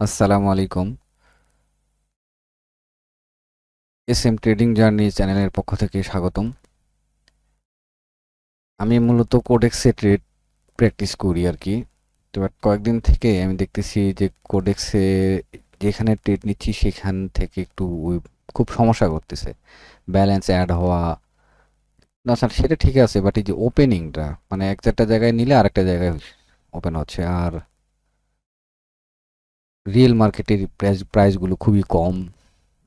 আসসালামু আলাইকুম। S M trading journey চ্যানেলের পক্ষ থেকে স্বাগতম। আমি মূলত কোডেক্সে ট্রেড প্র্যাকটিস করি আর কি। তো বাট কয়েকদিন থেকে আমি দেখতেছি যে কোডেক্সে যেখানে ট্রেড নিচ্ছি সেখান থেকে একটু খুব সমস্যা করতেছে। ব্যালেন্স অ্যাড হওয়া। না, স্যার, সেটা ঠিক আছে, বাট এই যে ওপেনিংটা মানে এক চারটা জায়গায় নিলে আরেকটা জায়গায় ওপেন হচ্ছে। আর রিয়েল মার্কেটের প্রাইস প্রাইসগুলো খুবই কম।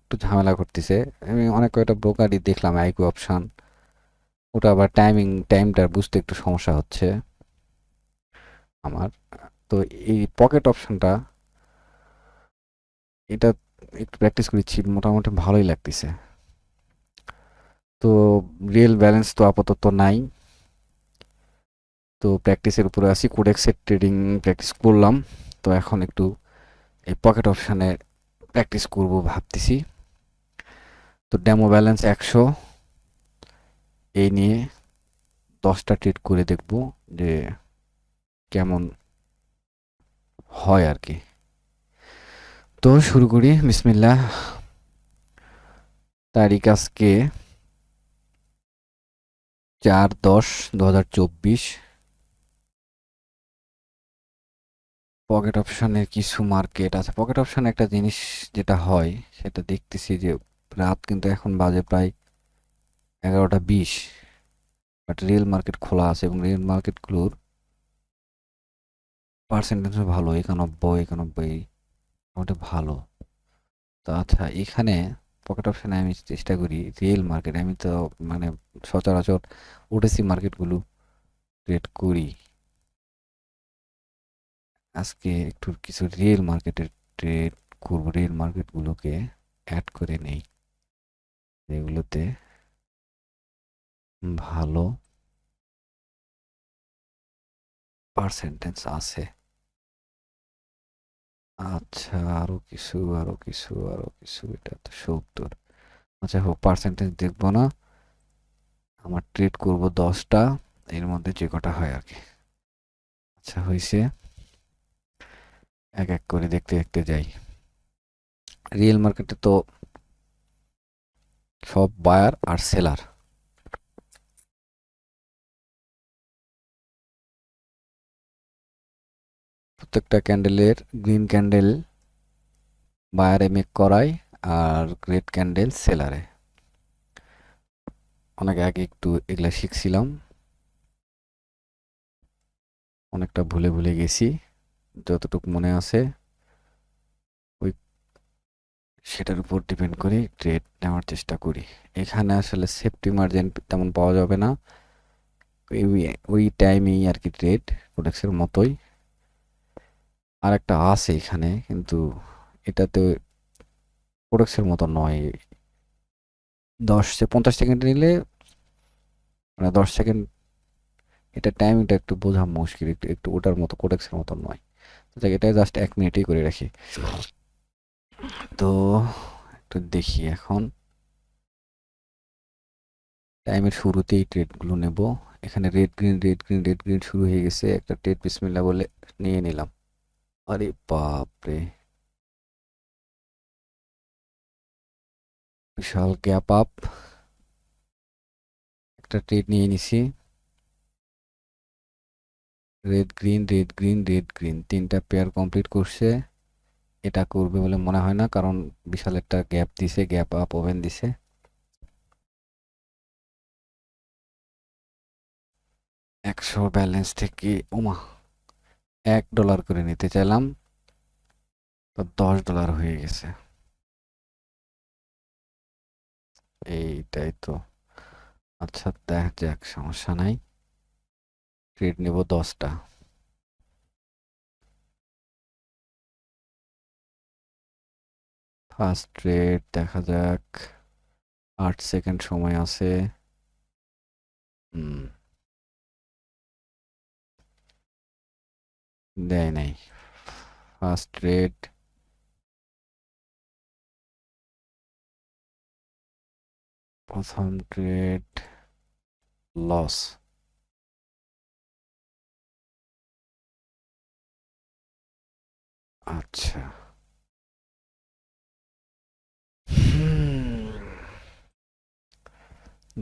একটু ঝামেলা করতেছে। আমি অনেক কয়টা ব্রোকারই দেখলাম আইকিউ অপশান ওটা আবার টাইমিং টাইমটা বুঝতে একটু সমস্যা হচ্ছে আমার। তো এই পকেট অপশানটা এটা একটু প্র্যাকটিস করেছি, মোটামুটি ভালোই লাগতেছে। তো রিয়েল ব্যালেন্স তো আপাতত নাই। তো প্র্যাকটিসের উপরে আসি কোডেক্সের ট্রেডিং প্র্যাকটিস করলাম। তো এখন একটু এই পকেট অপশানে প্র্যাকটিস করব ভাবতেছি। তো ডেমো ব্যালেন্স একশো। এই নিয়ে দশটা ট্রেড করে দেখব যে কেমন হয় আর কি। তো শুরু করি, বিসমিল্লাহ। তারিখ আজকে চার দশ দু হাজার চব্বিশ। পকেট অপশনের কিছু মার্কেট আছে। পকেট অপশন একটা জিনিস যেটা হয়, সেটা দেখতেছি যে রাত কিন্তু এখন বাজে প্রায় এগারোটা বিশ। বাট রিয়েল মার্কেট খোলা আছে এবং রিয়েল মার্কেটগুলোর পার্সেন্টেজ ভালো, একানব্বই একানব্বই মোটামুটি ভালো। তো আচ্ছা এখানে পকেট অপশানে আমি চেষ্টা করি রিয়েল মার্কেট আমি তো মানে সচরাচর ওটিসি মার্কেটগুলো ট্রেড করি। আজকে একটু কিছু রিয়েল মার্কেটের ট্রেড করব রিয়েল মার্কেটগুলোকে অ্যাড করে নেই। এগুলোতে ভালো পার্সেন্টেজ আছে। আচ্ছা আরও কিছু আরও কিছু আরও কিছু, এটা তো সত্তর। আচ্ছা হোক পার্সেন্টেজ দেখব না। আমার ট্রেড করব দশটা, এর মধ্যে যে কটা হয় আর কি। আচ্ছা হয়েছে। এক এক করে দেখতে দেখতে যাই। রিয়েল মার্কেটে তো সব বায়ার আর সেলার প্রত্যেকটা ক্যান্ডেলের গ্রিন ক্যান্ডেল বায়ারে মেক করায় আর রেড ক্যান্ডেল সেলারে অনেক আগে একটু এগুলা শিখছিলাম। অনেকটা ভুলে ভুলে গেছি। যতটুকু মনে আছে, ওই সেটার উপর ডিপেন্ড করে ট্রেড নেওয়ার চেষ্টা করি। এখানে আসলে সেফটি মার্জিন তেমন পাওয়া যাবে না। ওই টাইমেই আর কি ট্রেড প্রোডাক্টসের মতোই। আর একটা আছে এখানে, কিন্তু এটাতে প্রোডাক্টসের মতো নয়। দশ সে পঞ্চাশ সেকেন্ড নিলে মানে দশ সেকেন্ড এটা টাইমিংটা একটু বোঝা মুশকিল, একটু একটু ওটার মতো কোডেক্সের মতো নয়। এটা জাস্ট এক মিনিটেই করে রাখি। তো একটু দেখি এখন। টাইমের শুরুতেই ট্রেডগুলো নেব। এখানে red green red green red green শুরু হয়ে গেছে। একটা ট্রেড বিসমিল্লা বলে নিয়ে নিলাম। আরে বাপরে। বিশাল গ্যাপ আপ একটা ট্রেড নিয়ে নিছি। Red green red green red green তিনটা পেয়ার কমপ্লিট করছে। এটা করবে বলে মনে হয় না, কারণ বিশাল একটা গ্যাপ দিছে গ্যাপ আপ ওভেন দিছে। একশো ব্যালেন্স থেকে, ওমা, এক ডলার করে নিতে চাইলাম। তো দশ ডলার হয়ে গেছে। এইটাই তো। আচ্ছা দেখ যাক, সমস্যা নাই। ট্রেড নেব দশটা। ফার্স্ট ট্রেড দেখা যাক। আট সেকেন্ড সময় আছে। হুম। দেয় নাই। ফার্স্ট ট্রেড প্রথম ট্রেড লস আচ্ছা।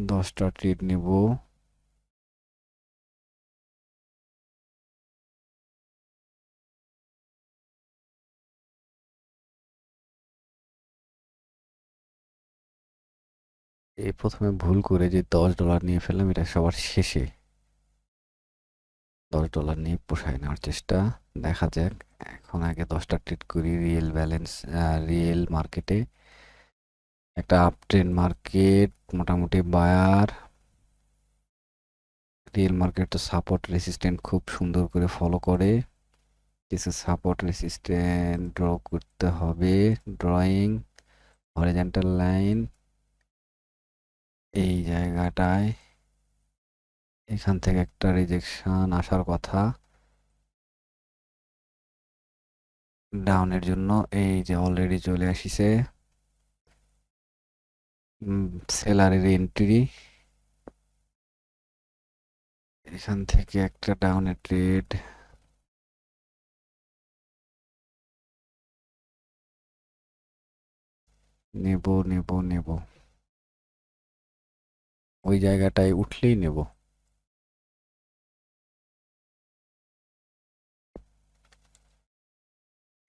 দশটা ট্রিট নেব। এই প্রথমে ভুল করে যে দশ ডলার নিয়ে ফেললাম, এটা সবার শেষে। দশ ডলার নিয়ে পোষায় নেওয়ার চেষ্টা। দেখা যাক, এখন আগে দশটা ট্রেড করি রিয়েল ব্যালেন্স রিয়েল মার্কেটে একটা আপ ট্রেন্ড মার্কেট মোটামুটি বায়ার রিয়েল মার্কেট তো সাপোর্ট রেসিস্ট্যান্ট খুব সুন্দর করে ফলো করে। কিছু সাপোর্ট রেসিস্ট্যান্ট ড্র করতে হবে। ড্রয়িং হরিজেন্টাল লাইন এই জায়গাটায় এখান থেকে একটা রিজেকশন আসার কথা। ডাউনের জন্য এই যে অলরেডি চলে আসিছে। সেলারের এন্ট্রি এখান থেকে একটা ডাউনের ট্রেড নেব নেব নেব। ওই জায়গাটায় উঠলেই নেব।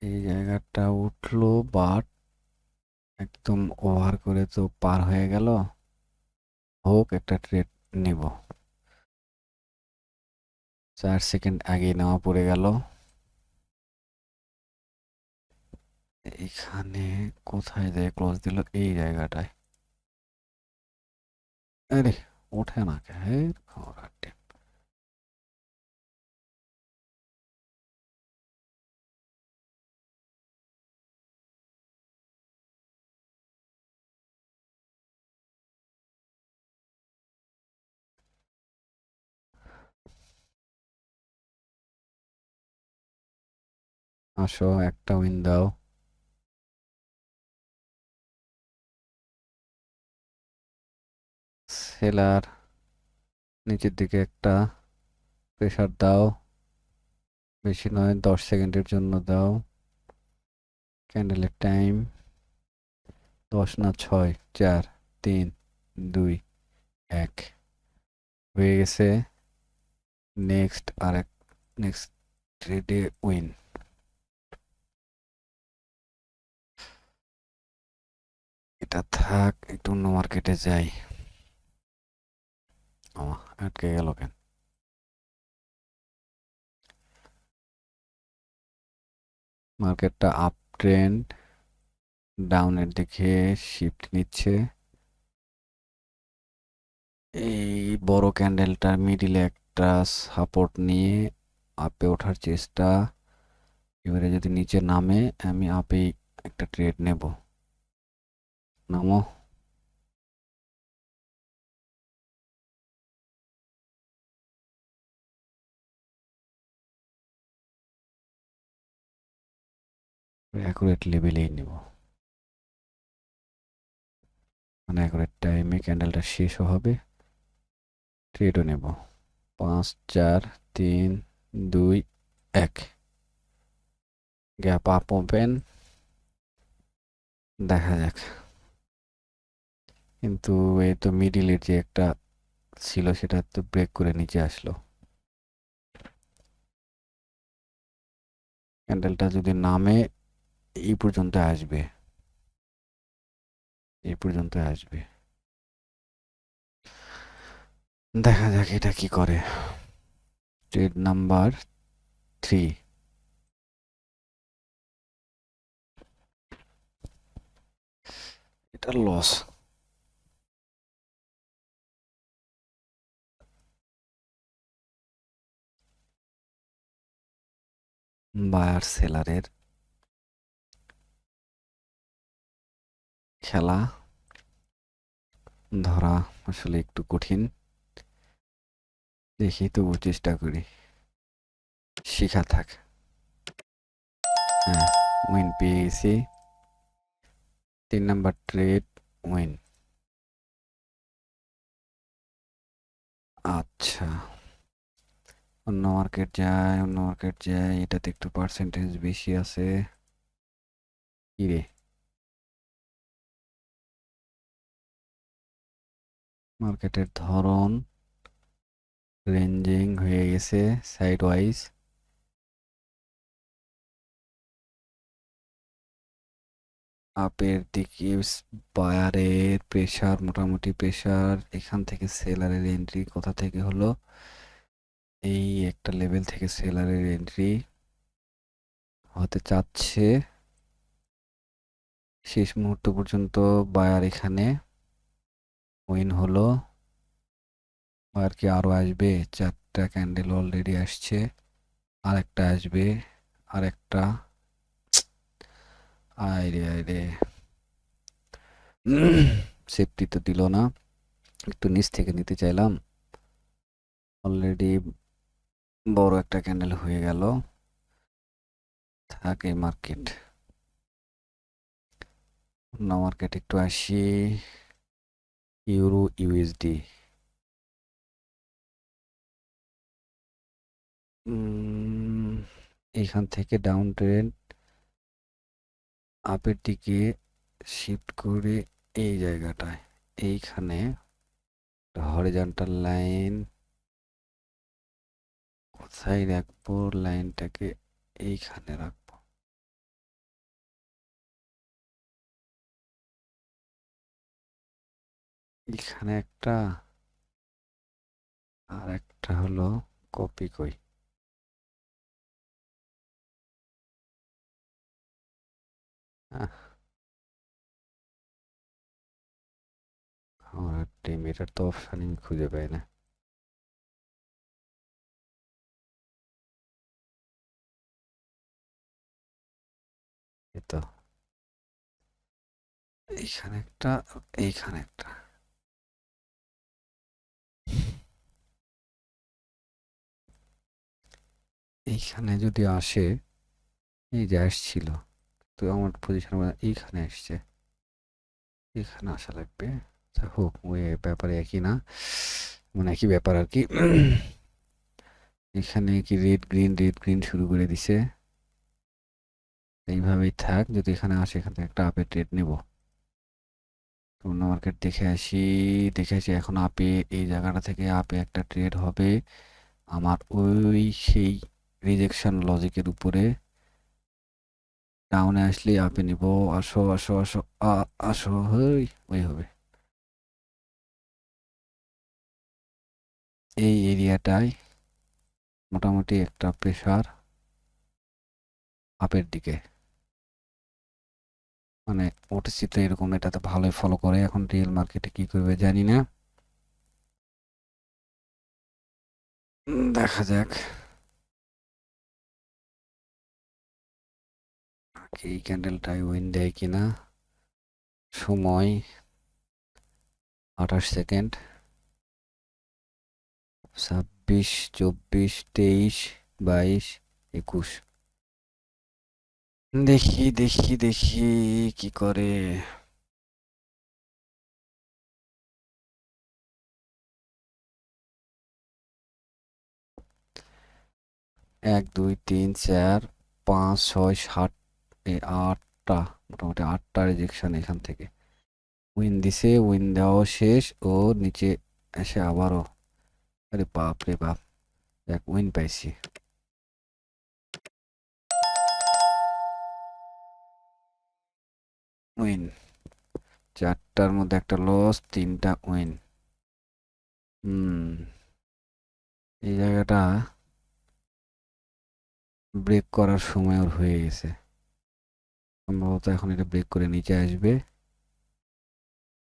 এই জায়গাটা উঠল বাট একদম ওভার করে তো পার হয়ে গেল। হোক, একটা ট্রেড নিব। চার সেকেন্ড আগে নেওয়া পড়ে গেল। এখানে কোথায় যায় ক্লোজ দিল, এই জায়গাটায়। আরে, ওঠে না, কে আসো, একটা উইন দাও। সেলার নিচের দিকে একটা প্রেসার দাও। বেশি নয়, দশ সেকেন্ডের জন্য দাও। ক্যান্ডেলের টাইম দশ না ছয়, চার, তিন, দুই, এক। হয়ে গেছে। নেক্সট আর এক নেক্সট ট্রেডে উইন এটা থাক, একটু অন্য মার্কেটে যাই। ও আটকে গেল কেন? মার্কেটটা আপ ট্রেন্ড ডাউনের দিকে শিফট নিচ্ছে। এই বড় ক্যান্ডেলটার মিডিলে একটা সাপোর্ট নিয়ে আপে ওঠার চেষ্টা। এবারে যদি নিচে নামে, আমি আপেই একটা ট্রেড নেব। নামো। অ্যাকুরেট লেভেলেই নেব। মানে অ্যাকুরেট টাইমে ক্যান্ডেলটা শেষও হবে। ট্রেডও নেব। পাঁচ, চার, তিন, দুই, এক। গ্যাপ আপ ওপেন দেখা যাক। কিন্তু এই তো মিডিলের যে একটা ছিল, সেটা তো ব্রেক করে নিচে আসলো। ক্যান্ডেলটা যদি নামে, এই পর্যন্ত আসবে। এই পর্যন্ত আসবে। দেখা যাক এটা কি করে। ট্রেড নাম্বার থ্রি এটা লস বায়ার সেলারের খেলা ধরা আসলে একটু কঠিন। দেখি তবু চেষ্টা করি। শিখা থাক। হ্যাঁ উইন পেয়ে গেছি তিন নাম্বার ট্রেড উইন আচ্ছা। অন্য মার্কেট যায়, অন্য মার্কেট যায়, এটাতে একটু পার্সেন্টেজ বেশি আছে। কি রে? মার্কেটের ধরন রেঞ্জিং হয়ে গেছে সাইড ওয়াইজ আপের দিকে বায়ারের প্রেসার মোটামুটি প্রেসার এখান থেকে সেলারের এন্ট্রি কোথা থেকে হলো? এই একটা লেভেল থেকে সেলারের এন্ট্রি হতে চাচ্ছে। শেষ মুহূর্ত পর্যন্ত বায়ার এখানে উইন হলো। আর কি আরও আসবে, চারটা ক্যান্ডেল অলরেডি আসছে আর একটা আসবে আর একটা আয়রে আয়রে সেফটি তো দিল না, একটু নিচ থেকে নিতে চাইলাম। অলরেডি বড় একটা ক্যান্ডেল হয়ে গেল। থাকে মার্কেট অন্য মার্কেট একটু আসি। ইউরো ইউএসডি এখান থেকে ডাউন ট্রেন্ড আপের দিকে শিফট করে এই জায়গাটায়। এইখানে হরিজন্টাল লাইন কোথায় রাখব, লাইনটাকে এইখানে রাখব। এখানে একটা, আর একটা হলো কপি কই। আমার টিম এটার তো অপশানই খুঁজে পাই না। তো এইখানে একটা এইখানে একটা। এইখানে যদি আসে, এই যে আসছিল, তো আমার পজিশন এইখানে আসছে। এখানে আসা লাগবে। হোক, ওই ব্যাপারে একই না। মানে একই ব্যাপার আর কি। এখানে কি রেড গ্রিন রেড গ্রিন শুরু করে দিছে। এইভাবেই থাক, যদি এখানে আসে, এখান থেকে একটা আপে ট্রেড নেব। অন্য মার্কেট দেখে আসি দেখে আসি এখন আপে, এই জায়গাটা থেকে আপে একটা ট্রেড হবে। আমার ওই সেই রিজেকশন লজিকের উপরে। ডাউনে আসলে আপে নিব। আসো আসো আসো আসো, হই, ওই হবে। এই এরিয়াটায় মোটামুটি একটা প্রেশার আপের দিকে। মানে ওটিসি তো এরকম এটাতে ভালোই ফলো করে। এখন রিয়েল মার্কেটে কি করবে জানি না। দেখা যাক। এই ক্যান্ডেলটাই উইন দেয় কিনা? সময় আঠাশ সেকেন্ড ছাব্বিশ, চব্বিশ, তেইশ, বাইশ, একুশ। দেখি দেখি দেখি, কি করে? এক, দুই, তিন, চার, পাঁচ, ছয়, সাত আটটা, মোটামুটি আটটা রিজেকশন এখান থেকে। উইন দিছে উইন দেওয়া শেষ ও নিচে এসে আবারও। আরে বাপ রে বাপ, এক উইন পাইছি। উইন চারটার মধ্যে একটা লস তিনটা উইন হুম। এই জায়গাটা ব্রেক করার সময় ওর হয়ে গেছে। সম্ভবত এখন এটা ব্রেক করে নিচে আসবে।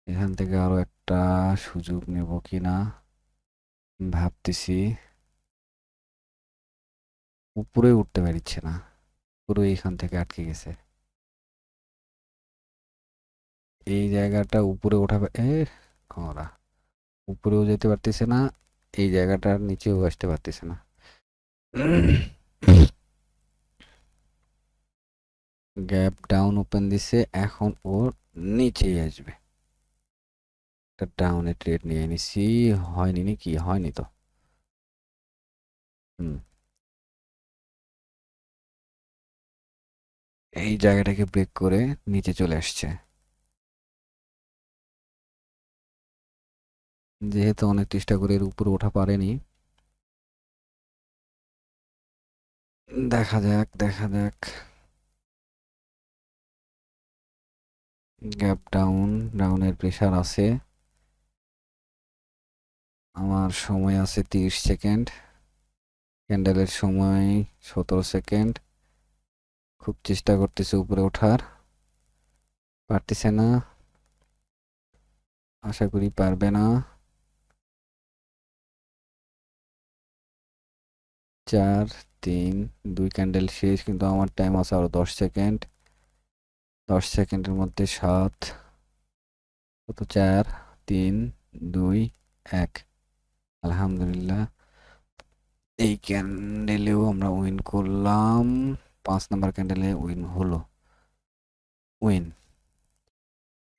এখান থেকে আরও একটা সুযোগ নেব কিনা, ভাবতেছি। উপরে উঠতে পারছে না। পুরো এখান থেকে আটকে গেছে। এই জায়গাটা উপরে ওঠাবে এ ওরা উপরেও যেতে পারতেছে না, এই জায়গাটার নিচেও আসতে পারতেছে না। গ্যাপ ডাউন ওপেন দিছে, এখন ওর নিচেই আসবে। একটা ডাউনে ট্রেড নিয়ে নিছি, হয়নি নাকি? হয়নি তো। হুম। এই জায়গাটাকে ব্রেক করে নিচে চলে আসছে। যেহেতু অনেক চেষ্টা করে এর উপরে ওঠা পারেনি। দেখা যাক দেখা যাক। গ্যাপ ডাউন ডাউনের প্রেশার আছে। আমার সময় আছে তিরিশ সেকেন্ড ক্যান্ডেলের সময় সতেরো সেকেন্ড খুব চেষ্টা করতেছে উপরে ওঠার। পারতেছে না। আশা করি পারবে না। চার, তিন, দুই ক্যান্ডেল শেষ, কিন্তু আমার টাইম আছে আরও দশ সেকেন্ড দশ সেকেন্ডের মধ্যে সাত, কত চার? তিন, দুই, এক। আলহামদুলিল্লাহ। এই ক্যান্ডেলেও আমরা উইন করলাম। পাঁচ নাম্বার ক্যান্ডেলে উইন হলো। উইন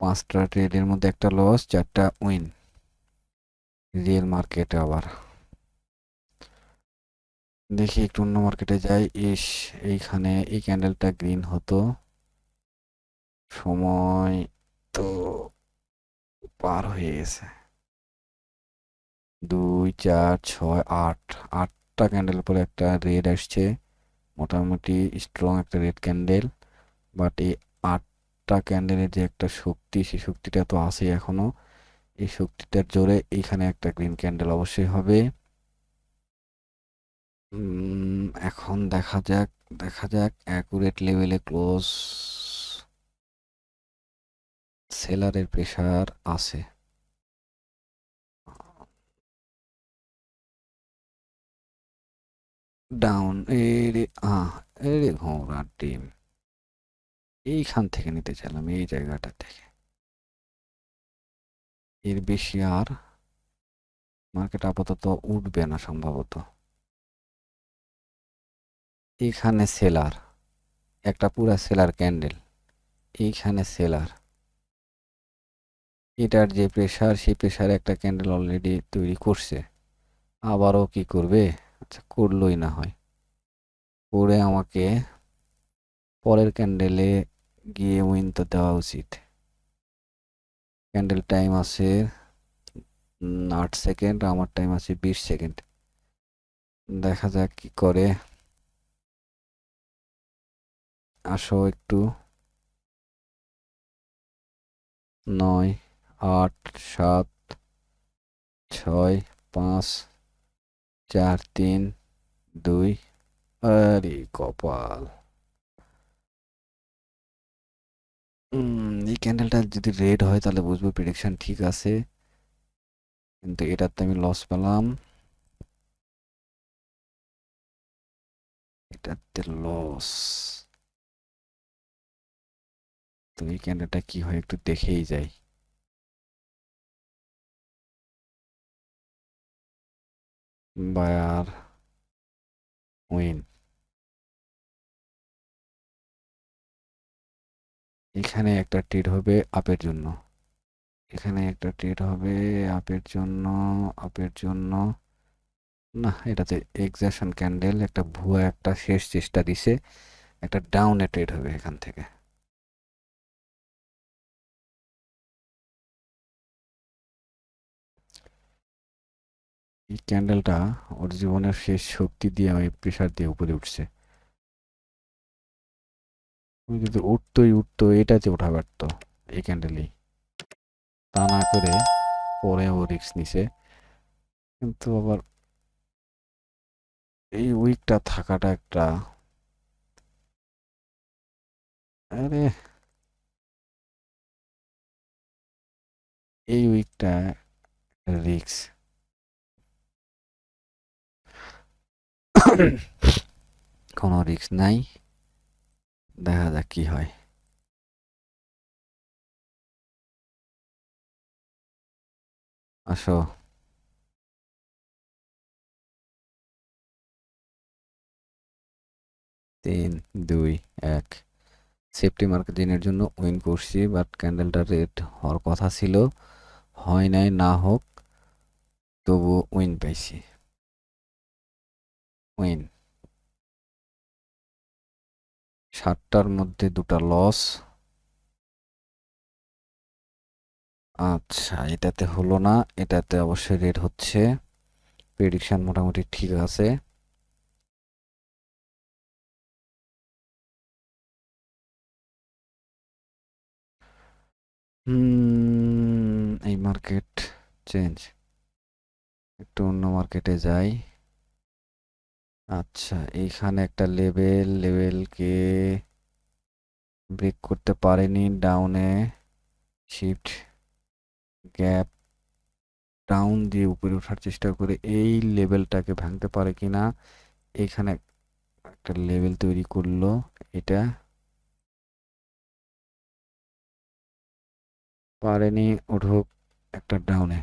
পাঁচটা ট্রেডের মধ্যে একটা লস চারটা উইন রিয়েল মার্কেটে আবার। দেখি একটু অন্য মার্কেটে যাই। ইস, এইখানে এই ক্যান্ডেলটা গ্রিন হতো। সময় তো পার হয়ে গেছে। দুই, চার, ছয়, আট। আটটা ক্যান্ডেল পরে একটা রেড আসছে। মোটামুটি স্ট্রং একটা রেড ক্যান্ডেল বাট এই আটটা ক্যান্ডেলের যে একটা শক্তি, সেই শক্তিটা তো আছে এখনও। এই শক্তিটার জোরে এইখানে একটা গ্রিন ক্যান্ডেল অবশ্যই হবে। উম, এখন দেখা যাক দেখা যাক অ্যাকুরেট লেভেলে ক্লোজ সেলারের প্রেসার আছে। ডাউন এরে আহ এরে ঘোড়ার ডিম। এইখান থেকে নিতে চাইলাম এই জায়গাটা থেকে। এর বেশি আর মার্কেট আপাতত উঠবে না সম্ভবত। এইখানে সেলার, একটা পুরা সেলার ক্যান্ডেল, এইখানে সেলার। এটার যে প্রেশার সেই প্রেসারে একটা ক্যান্ডেল অলরেডি তৈরি করছে। আবারও কি করবে? আচ্ছা করলোই না হয়। করে আমাকে পরের ক্যান্ডেলে গিয়ে উইন তো দেওয়া উচিত। ক্যান্ডেল টাইম আছে আট সেকেন্ড আমার টাইম আছে বিশ সেকেন্ড দেখা যাক কি করে। আসো একটু। নয়, আট, সাত, ছয়, পাঁচ, চার, তিন, দুই, আরে কপাল। এই ক্যান্ডেলটা যদি রেড হয় তাহলে বুঝব প্রেডিকশন ঠিক আছে। কিন্তু এটাতে আমি লস পেলাম। এটাতে লস তো এই ক্যান্ডেলটা কি হয় একটু দেখেই যাই। Buyer win. এখানে একটা ট্রেড হবে আপের জন্য। এখানে একটা ট্রেড হবে আপের জন্য আপের জন্য। না, এটাতে এক্সাশন ক্যান্ডেল একটা ভুয়া একটা শেষ চেষ্টা দিছে। একটা ডাউনে ট্রেড হবে এখান থেকে। এই ক্যান্ডেলটা ওর জীবনের শেষ শক্তি দিয়ে ওই প্রেশার দিয়ে উপরে উঠছে। যদি উঠতোই উঠতো, এটাতে ওঠা পারতো এই ক্যান্ডেলই তা না করে পরে ও রিক্স নিছে। কিন্তু আবার এই উইকটা থাকাটা একটা আরে এই উইকটা রিক্স কোনো রিক্স নাই। দেখা যাক কি হয়। আসো। তিন, দুই, এক। সেফটি মার্কেটিংয়ের জন্য উইন করছি বাট ক্যান্ডেলটা রেড হওয়ার কথা ছিল। হয় নাই, না হোক তবু উইন পাইছি। উইন সাতটার মধ্যে দুটা লস আচ্ছা এটাতে হলো না, এটাতে অবশ্যই রেড হচ্ছে। প্রেডিকশন মোটামুটি ঠিক আছে। এই মার্কেট চেঞ্জ একটু অন্য মার্কেটে যাই। আচ্ছা এইখানে একটা লেভেল লেভেলকে ব্রেক করতে পারেনি ডাউনে শিফট গ্যাপ ডাউন দিয়ে উপরে ওঠার চেষ্টা করে এই লেভেলটাকে ভাঙতে পারে কি না, এখানে একটা লেভেল তৈরি করল এটা। পারেনি, উঠুক একটা ডাউনে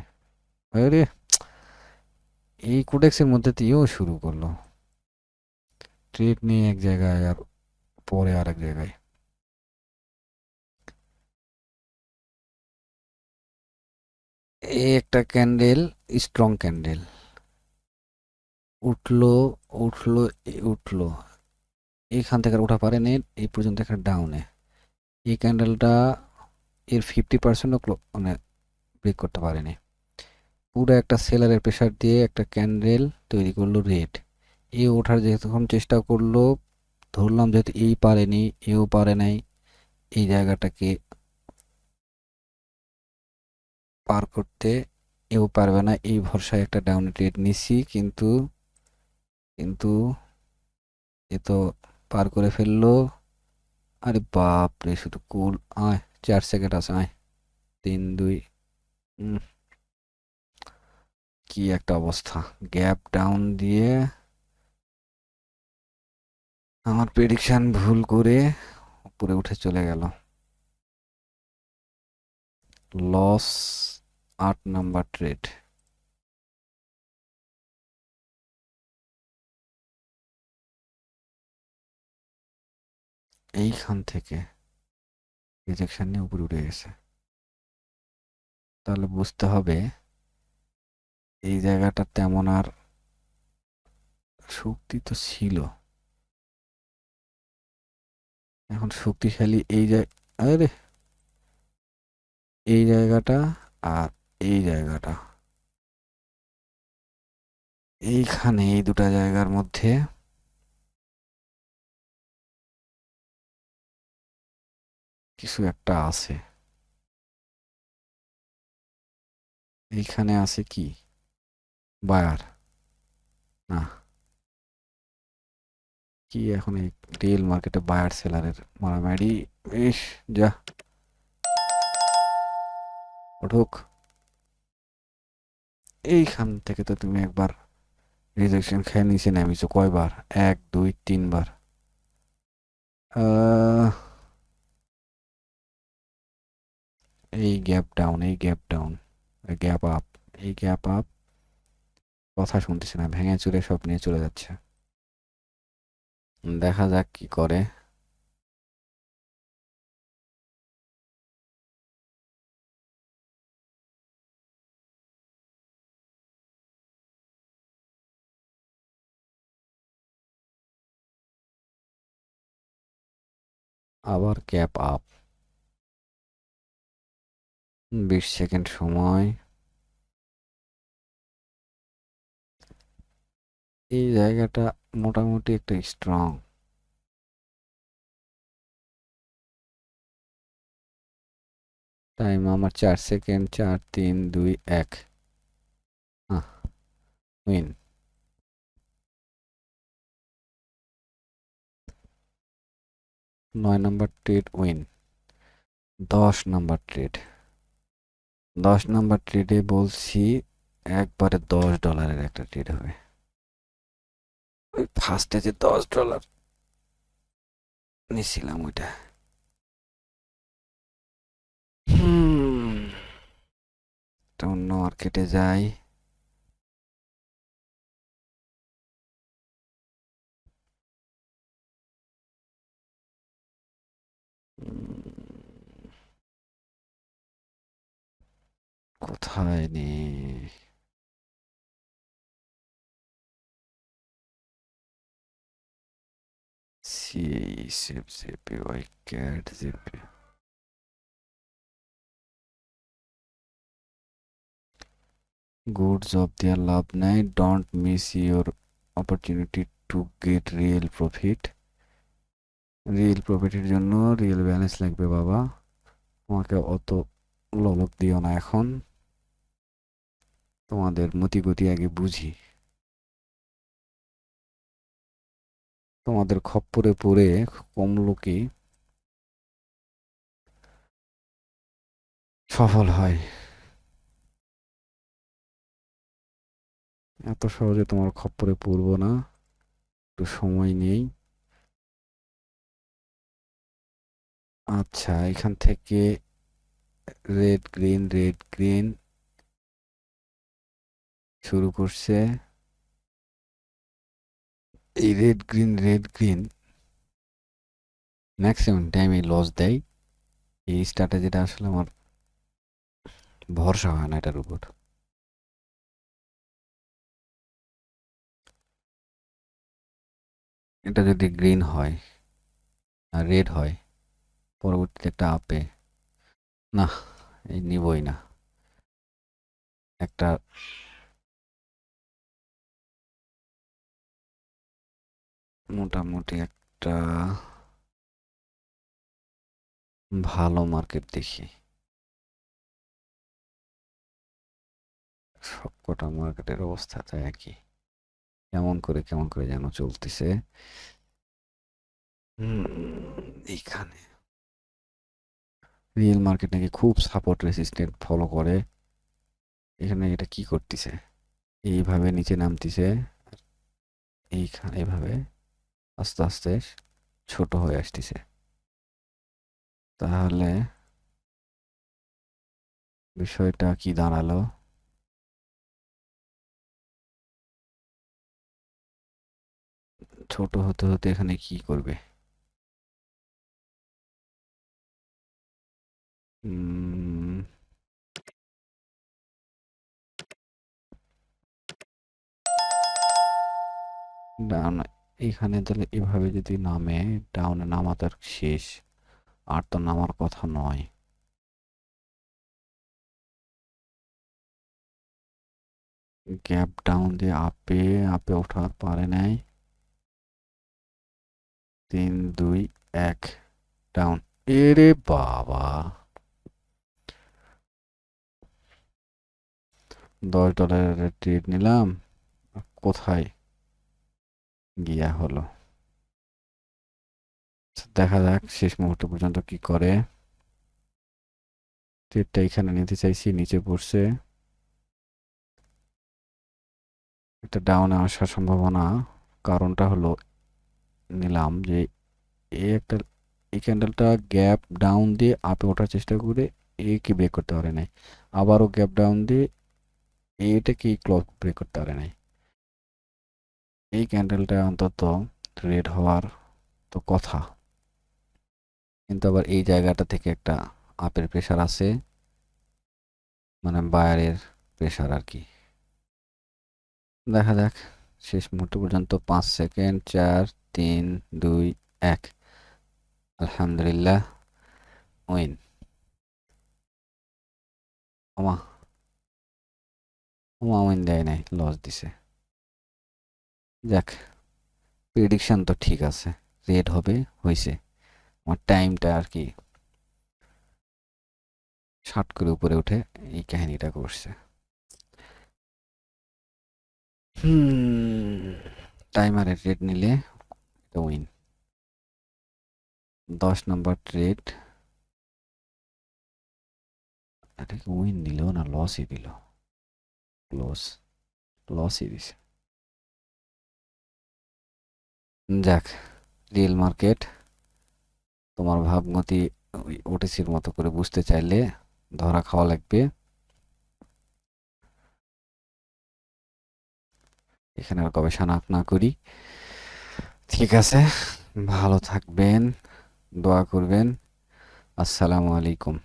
এই কোডেক্সের মধ্যে দিয়েও শুরু করল। ট্রেড নিয়ে এক জায়গায় আর পরে আর এক জায়গায়। এই একটা ক্যান্ডেল স্ট্রং ক্যান্ডেল উঠল উঠল উঠল। এখান থেকে ওঠা পারেনি এই পর্যন্ত একটা ডাউনে এই ক্যান্ডেলটা এর ফিফটি পার্সেন্টও মানে ব্রেক করতে পারেনি। পুরো একটা সেলারের প্রেশার দিয়ে একটা ক্যান্ডেল তৈরি করল রেড এ ওঠার যখন চেষ্টা করল, ধরলাম যেহেতু এই পারেনি এও পারে নাই, এই জায়গাটাকে পার করতে এও পারবে না, এই ভরসায় একটা ডাউন ট্রেড নিছি, কিন্তু কিন্তু এ তো পার করে ফেলল। আরে বাপ রে শুধু কুল, আয়, চার সেকেন্ড আছে, আয়, তিন, দুই কি একটা অবস্থা। গ্যাপ ডাউন দিয়ে আমার প্রেডিকশন ভুল করে উপরে উঠে চলে গেল। লস আট নাম্বার ট্রেড এইখান থেকে রিজেকশন নিয়ে উপরে উঠে গেছে। তাহলে বুঝতে হবে এই জায়গাটা তেমন আর শক্তি তো ছিল। এখন শক্তিশালী এই জায়গা এই জায়গাটা আর এই জায়গাটা। এইখানে এই দুটা জায়গার মধ্যে কিছু একটা আছে। এইখানে আছে কি? বায়ার। না। কি এখন এই রিয়েল মার্কেটে বায়ার সেলারের মারামারি? বেশ যা। উঠুক এইখান থেকে তো তুমি একবার রিজেকশন খেয়ে নিচে নামিছো কয়বার? এক, দুই, তিনবার। এই গ্যাপ ডাউন এই গ্যাপ ডাউন গ্যাপ আপ এই গ্যাপ আপ কথা শুনতেছে না, ভেঙে চুরে সব নিয়ে চলে যাচ্ছে। দেখা যাক কি করে। আবার গ্যাপ আপ। বিশ সেকেন্ড সময়। এই জায়গাটা মোটামুটি একটা স্ট্রং টাইম আমার চার সেকেন্ড চার, তিন, দুই, এক। উইন নয় নম্বর ট্রেড উইন দশ নম্বর ট্রেড দশ নম্বর ট্রেডে বলছি, একবারে দশ ডলারের একটা ট্রেড হবে। ওই ফার্স্টে যে দশ ডলার নিছিলাম ওইটা। অন্য মার্কেটে যাই। কোথায় নে? Save JP Y cat JP good job দিয়ে লাভ নেই don't miss your opportunity to get real profit real প্রফিটের জন্য রিয়েল ব্যালেন্স লাগবে, বাবা। তোমাকে অত ললক দিও না এখন। তোমাদের মতিগতি আগে বুঝি। তোমাদের খপ্পরে পড়ে কম লোকই সফল হয়। এত সহজে তোমার খপ্পরে পড়ব না। একটু সময় নেই। আচ্ছা এখান থেকে রেড গ্রিন রেড গ্রিন শুরু করছে। এই red green red green maximum টাইমে লস দেয়। এই স্ট্র্যাটেজিটা আসলে আমার ভরসা হয় না এটার উপর। এটা যদি গ্রিন হয় আর রেড হয়, পরবর্তীতে একটা আপে না, এই নিবই না। একটা মোটামুটি একটা ভালো মার্কেট দেখি। সবকটা মার্কেটের অবস্থা তো একই। কেমন করে কেমন করে যেন চলতেছে। এইখানে। রিয়েল মার্কেট নাকি খুব সাপোর্ট রেসিস্টেন্ট ফলো করে। এখানে এটা কি করতেছে? এইভাবে নিচে নামতেছে। এইখানে, এইভাবে। আস্তে আস্তে ছোট হয়ে আসতেছে। তাহলে বিষয়টা কি দাঁড়াল? ছোট হতে হতে এখানে কি করবে? উম, এখানে তাহলে এভাবে যদি নামে ডাউনে নামা তার শেষ। আর তো নামার কথা নয়। গ্যাপ ডাউন দিয়ে আপে আপে ওঠার পারে নাই। তিন, দুই, এক ডাউন এরে বাবা! দশ ডলারের ট্রেড নিলাম। কোথায়? গিয়া হলো। দেখা যাক শেষ মুহূর্ত পর্যন্ত কি করে। ট্রেডটা এখানে নিতে চাইছি, নিচে পড়ছে। একটা ডাউনে আসার সম্ভাবনা। কারণটা হলো নিলাম যে এই একটা এই ক্যান্ডেলটা গ্যাপ ডাউন দিয়ে আপে ওঠার চেষ্টা করে এ কি ব্রেক করতে পারে নাই। আবারও গ্যাপ ডাউন দিয়ে এটাকে ক্লক ব্রেক করতে পারে নাই। এই ক্যান্ডেলটা অন্তত রেড হওয়ার তো কথা। কিন্তু আবার এই জায়গাটা থেকে একটা আপের প্রেশার আছে। মানে বায়ারের প্রেশার আর কি। দেখা যাক, শেষ মুহূর্ত পর্যন্ত পাঁচ সেকেন্ড চার, তিন, দুই, এক। আলহামদুলিল্লাহ উইন ওমা। ওমা উইন দেয় নাই লস দিছে। যাক প্রেডিকশন তো ঠিক আছে রেড হবে হয়েছে আমার টাইমটা আর কি শার্ট করে উপরে উঠে এই কাহিনীটা করছে। হুম টাইমারের রেড নিলে উইন দশ নম্বর ট্রেড এটাকে উইন দিল না লসই দিল। লস লসই দিছে। যাক রিয়েল মার্কেট তোমার ভাবমতি ওটিসির মতো করে বুঝতে চাইলে ধরা খাওয়া লাগবে। এখানে আর গবেষণা না করি। ঠিক আছে, ভালো থাকবেন, দোয়া করবেন। আসসালামু আলাইকুম।